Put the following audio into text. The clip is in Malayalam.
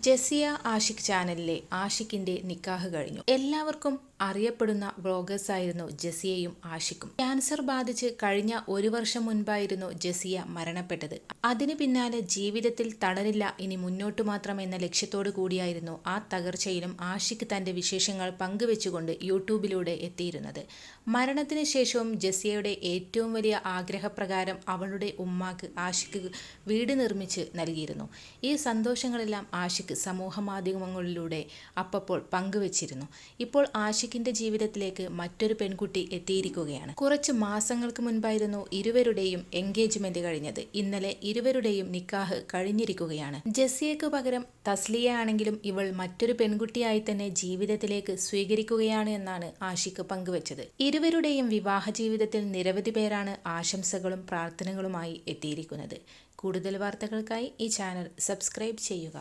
ജസിയ ആഷിഖ് ചാനലിലെ ആഷിഖിന്റെ നിക്കാഹ് കഴിഞ്ഞു. എല്ലാവർക്കും അറിയപ്പെടുന്ന ആയിരുന്നു ജസിയയും ആഷിക്കും ക്യാൻസർ ബാധിച്ച് കഴിഞ്ഞ ഒരു വർഷം മുൻപായിരുന്നു ജസിയ മരണപ്പെട്ടത്. അതിനു പിന്നാലെ ജീവിതത്തിൽ തളരില്ല ഇനി മുന്നോട്ട് മാത്രം എന്ന ലക്ഷ്യത്തോടു കൂടിയായിരുന്നു ആ തകർച്ചയിലും ആഷിക്ക് തന്റെ വിശേഷങ്ങൾ പങ്കുവെച്ചുകൊണ്ട് യൂട്യൂബിലൂടെ എത്തിയിരുന്നത്. മരണത്തിന് ശേഷവും ജസിയയുടെ ഏറ്റവും വലിയ ആഗ്രഹപ്രകാരം അവളുടെ ഉമ്മാക്ക് ആഷിക്ക് വീട് നിർമ്മിച്ച് നൽകിയിരുന്നു. ഈ സന്തോഷങ്ങളെല്ലാം ആഷിക്ക് സമൂഹ മാധ്യമങ്ങളിലൂടെ അപ്പപ്പോൾ പങ്കുവച്ചിരുന്നു. ഇപ്പോൾ ആഷിഖിന്റെ ജീവിതത്തിലേക്ക് മറ്റൊരു പെൺകുട്ടി എത്തിയിരിക്കുകയാണ്. കുറച്ച് മാസങ്ങൾക്ക് മുൻപായിരുന്നു ഇരുവരുടെയും എൻഗേജ്മെന്റ് കഴിഞ്ഞത്. ഇന്നലെ ഇരുവരുടെയും നിക്കാഹ് കഴിഞ്ഞിരിക്കുകയാണ്. ജസിയക്ക് പകരം തസ്ലിയ ആണെങ്കിലും ഇവൾ മറ്റൊരു പെൺകുട്ടിയായി തന്നെ ജീവിതത്തിലേക്ക് സ്വീകരിക്കുകയാണ് എന്നാണ് ആഷിഖ് പങ്കുവച്ചത്. ഇരുവരുടെയും വിവാഹ ജീവിതത്തിൽ നിരവധി പേരാണ് ആശംസകളും പ്രാർത്ഥനകളുമായി എത്തിയിരിക്കുന്നത്. കൂടുതൽ വാർത്തകൾക്കായി ഈ ചാനൽ സബ്സ്ക്രൈബ് ചെയ്യുക.